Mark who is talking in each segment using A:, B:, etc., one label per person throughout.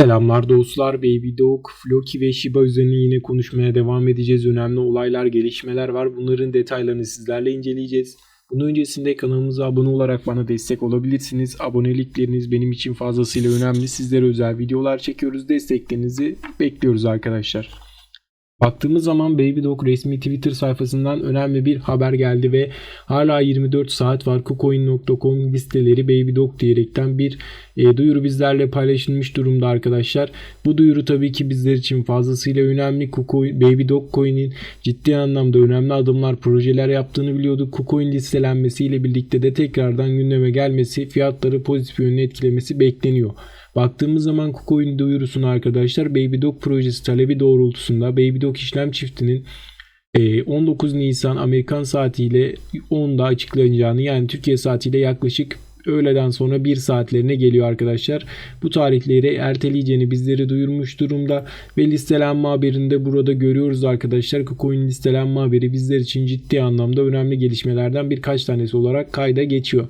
A: Selamlar dostlar. Baby Dog, Floki ve Shiba üzerine yine konuşmaya devam edeceğiz. Önemli olaylar, gelişmeler var. Bunların detaylarını sizlerle inceleyeceğiz. Bunun öncesinde kanalımıza abone olarak bana destek olabilirsiniz. Abonelikleriniz benim için fazlasıyla önemli. Sizlere özel videolar çekiyoruz. Desteklerinizi bekliyoruz arkadaşlar. Baktığımız zaman Baby Dog resmi Twitter sayfasından önemli bir haber geldi ve hala 24 saat var. KuCoin.com listeleri Baby Dog diyerekten bir e, duyuru bizlerle paylaşılmış durumda arkadaşlar. Bu duyuru tabii ki bizler için fazlasıyla önemli. KuCoin, Baby Dog Coin'in ciddi anlamda önemli adımlar, projeler yaptığını biliyorduk. KuCoin listelenmesiyle birlikte de tekrardan gündeme gelmesi, fiyatları pozitif yönde etkilemesi bekleniyor. Baktığımız zaman KuCoin duyurusunu arkadaşlar Baby Dog projesi talebi doğrultusunda Baby Dog işlem çiftinin 19 Nisan Amerikan saatiyle 10'da açıklanacağını yani Türkiye saatiyle yaklaşık öğleden sonra 1 saatlerine geliyor arkadaşlar. Bu tarihleri erteleyeceğini bizleri duyurmuş durumda ve listelenme haberinde burada görüyoruz arkadaşlar. KuCoin listelenme haberi bizler için ciddi anlamda önemli gelişmelerden birkaç tanesi olarak kayda geçiyor.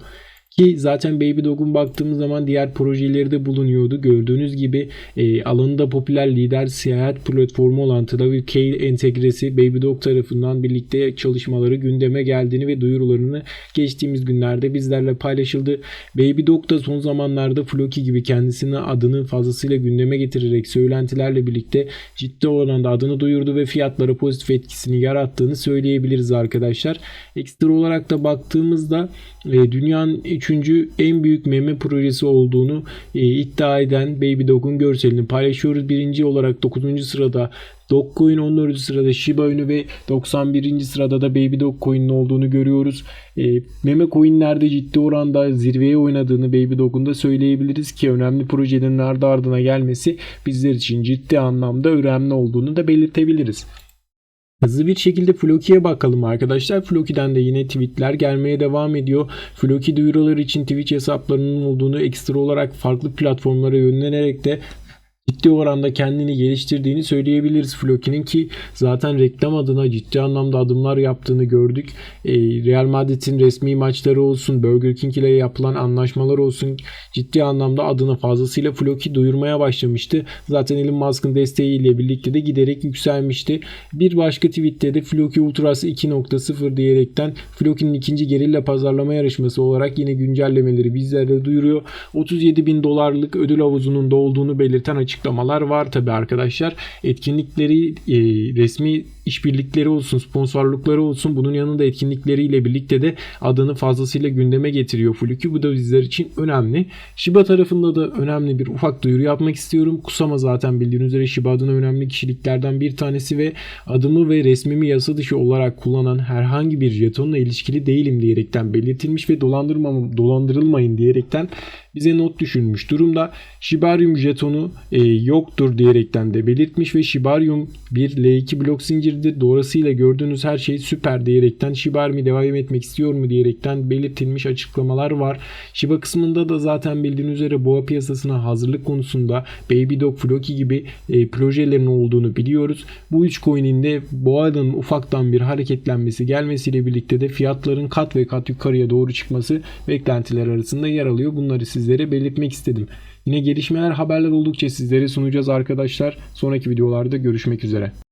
A: Ki zaten Baby Dog'un baktığımız zaman diğer projeleri de bulunuyordu. Gördüğünüz gibi e, alanında popüler lider seyahat platformu olan Travelcare entegresi Baby Dog tarafından birlikte çalışmaları gündeme geldiğini ve duyurularını geçtiğimiz günlerde bizlerle paylaşıldı. Baby Dog da son zamanlarda Floki gibi kendisine adını fazlasıyla gündeme getirerek söylentilerle birlikte ciddi oranda adını duyurdu ve fiyatlara pozitif etkisini yarattığını söyleyebiliriz arkadaşlar. Ekstra olarak da baktığımızda dünyanın üçüncü en büyük meme projesi olduğunu e, iddia eden Baby Dog'un görselini paylaşıyoruz. Birinci olarak 9. sırada Dogecoin 14. sırada Shiba Inu ve 91. sırada da Baby Dog Coin'in olduğunu görüyoruz. E, meme coinlerde ciddi oranda zirveye oynadığını Baby Dog'un da söyleyebiliriz ki önemli projelerin ardı ardına gelmesi bizler için ciddi anlamda önemli olduğunu da belirtebiliriz. Hızlı bir şekilde Floki'ye bakalım arkadaşlar. Floki'den de yine tweetler gelmeye devam ediyor. Floki duyuruları için Twitch hesaplarının olduğunu ekstra olarak farklı platformlara yönlenerek de ciddi oranda kendini geliştirdiğini söyleyebiliriz Floki'nin ki zaten reklam adına ciddi anlamda adımlar yaptığını gördük. E, Real Madrid'in resmi maçları olsun, Burger King ile yapılan anlaşmalar olsun ciddi anlamda adını fazlasıyla Floki duyurmaya başlamıştı. Zaten Elon Musk'ın desteğiyle birlikte de giderek yükselmişti. Bir başka tweette de Floki Ultras 2.0 diyerekten Floki'nin ikinci gerilla pazarlama yarışması olarak yine güncellemeleri bizlere duyuruyor. 37 bin dolarlık ödül havuzunun da olduğunu belirten açıklamalar var tabi arkadaşlar. Etkinlikleri e, resmi işbirlikleri olsun, sponsorlukları olsun bunun yanında etkinlikleriyle birlikte de adını fazlasıyla gündeme getiriyor Fluky. Bu da bizler için önemli. Shiba tarafında da önemli bir ufak duyuru yapmak istiyorum. Kusama zaten bildiğiniz üzere Shiba adına önemli kişiliklerden bir tanesi ve adımı ve resmimi yasa dışı olarak kullanan herhangi bir jetonla ilişkili değilim diyerekten belirtilmiş ve dolandırmam, dolandırılmayın diyerekten bize not düşürmüş durumda. Shibarium jetonu e, yoktur diyerekten de belirtmiş ve Shibarium bir L2 blok zinciridir. Doğrusıyla gördüğünüz her şey süper diyerekten Shibarium'i devam etmek istiyor mu diyerekten belirtilmiş açıklamalar var. Shiba kısmında da zaten bildiğiniz üzere boğa piyasasına hazırlık konusunda Baby Dog, Floki gibi e, projelerin olduğunu biliyoruz. Bu üç coin'in de boğanın ufaktan bir hareketlenmesi gelmesiyle birlikte de fiyatların kat ve kat yukarıya doğru çıkması beklentiler arasında yer alıyor. Bunları sizlere belirtmek istedim. Yine gelişmeler haberler oldukça sizlere sunacağız arkadaşlar. Sonraki videolarda görüşmek üzere.